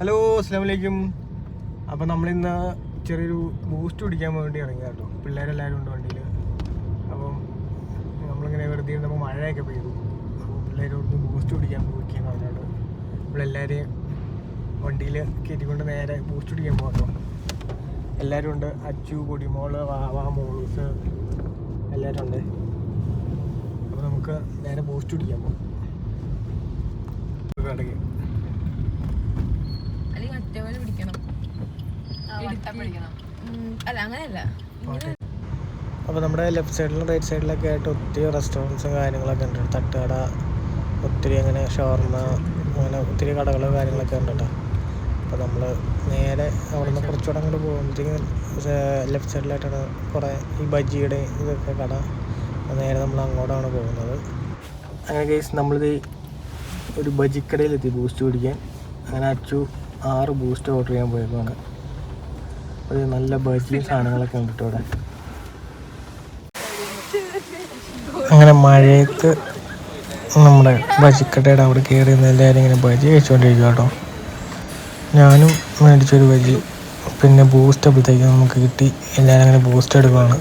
Hello അസ്സാം വലൈക്കും അപ്പോൾ നമ്മളിന്ന് ചെറിയൊരു ബൂസ്റ്റ് കുടിക്കാൻ വേണ്ടി ഇറങ്ങി കേട്ടോ പിള്ളേരെല്ലാവരും ഉണ്ട് വണ്ടിയിൽ അപ്പം നമ്മളിങ്ങനെ വെറുതെ ഇരുന്നപ്പോൾ മഴയൊക്കെ പെയ്തു. അപ്പോൾ പിള്ളേരോട് ബൂസ്റ്റ് കുടിക്കാൻ പോയിക്കാന്ന് പറഞ്ഞോണ്ട് നമ്മളെല്ലാവരെയും വണ്ടിയിൽ കയറ്റിക്കൊണ്ട് നേരെ ബൂസ്റ്റ് കുടിക്കാൻ പോകട്ടോ എല്ലാവരും ഉണ്ട്. അച്ചു കൊടിമോൾ വാവ മോളൂസ് എല്ലാവരും ഉണ്ട്. അപ്പോൾ നമുക്ക് നേരെ ബൂസ്റ്റ് കുടിക്കാൻ പോകാം അല്ല അങ്ങനെയല്ല. അപ്പോൾ നമ്മുടെ ലെഫ്റ്റ് സൈഡിലും റൈറ്റ് സൈഡിലൊക്കെ ആയിട്ട് ഒത്തിരി റെസ്റ്റോറന്റ്സും കാര്യങ്ങളൊക്കെ ഉണ്ട്. തട്ടുകട ഒത്തിരി അങ്ങനെ ഷവർമ അങ്ങനെ ഒത്തിരി കടകളും കാര്യങ്ങളൊക്കെ ഉണ്ട് കേട്ടോ. അപ്പോൾ നമ്മൾ നേരെ അവിടെ നിന്ന് കുറച്ചുകൂടെ അങ്ങോട്ട് പോകുമ്പോഴത്തേക്കും ലെഫ്റ്റ് സൈഡിലായിട്ടാണ് കുറേ ഈ ബജിയുടെ ഇതൊക്കെ കട. നേരെ നമ്മൾ അങ്ങോട്ടാണ് പോകുന്നത്. അങ്ങനെ കേസ് നമ്മളിത് ഒരു ബജിക്കടയിലെത്തി ബൂസ്റ്റ് കുടിക്കാൻ അങ്ങനെ അച്ചു ആറ് ബൂസ്റ്റ് ഓർഡർ ചെയ്യാൻ പോയതാണ് ഒരു നല്ല ബജിയും സാധനങ്ങളൊക്കെ ഉണ്ട് ഇവിടെ. അങ്ങനെ മഴയത്ത് നമ്മുടെ ബജിക്കട്ടയുടെ അവിടെ കയറി നിന്ന് എല്ലാവരും ഇങ്ങനെ ബജി കഴിച്ചുകൊണ്ടിരിക്കുക കേട്ടോ. ഞാനും മേടിച്ചൊരു ബജി പിന്നെ ബൂസ്റ്റ് അപ്പോഴത്തേക്കും നമുക്ക് കിട്ടി. എല്ലാവരും അങ്ങനെ ബൂസ്റ്റ് എടുക്കുകയാണ്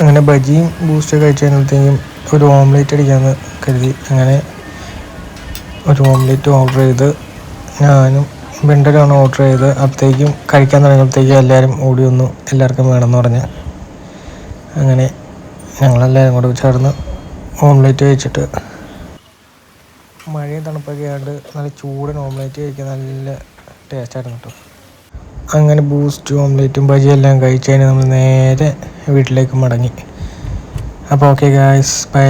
അങ്ങനെ ബജിയും ബൂസ്റ്റ് കഴിച്ച് കഴിഞ്ഞപ്പോഴത്തേക്കും ഒരു ഓംലേറ്റ് അടിക്കാമെന്ന് കരുതി. അങ്ങനെ ഒരു ഓംലേറ്റ് ഓർഡർ ചെയ്ത് ഞാനും ബെണ്ടലാണ് ഓർഡർ ചെയ്ത് അപ്പോഴത്തേക്കും കഴിക്കാൻ തുടങ്ങിയപ്പോഴത്തേക്കും എല്ലാവരും ഓടി വന്നു. എല്ലാവർക്കും വേണമെന്ന് പറഞ്ഞ്. അങ്ങനെ ഞങ്ങളെല്ലാവരും കൂടെ ചേർന്ന് ഓംലേറ്റ് കഴിച്ചിട്ട്. മഴയും തണുപ്പൊക്കെ ആയതുകൊണ്ട് നല്ല ചൂടൻ ഓംലേറ്റ് കഴിക്കാൻ നല്ല ടേസ്റ്റായിരുന്നു കേട്ടോ അങ്ങനെ ബൂസ്റ്റും ഓംലേറ്റും ബജിയും എല്ലാം കഴിച്ച് കഴിഞ്ഞാൽ നമ്മൾ നേരെ വീട്ടിലേക്ക് മടങ്ങി. അപ്പോൾ ഓക്കെ ഗായ്സ് ബൈ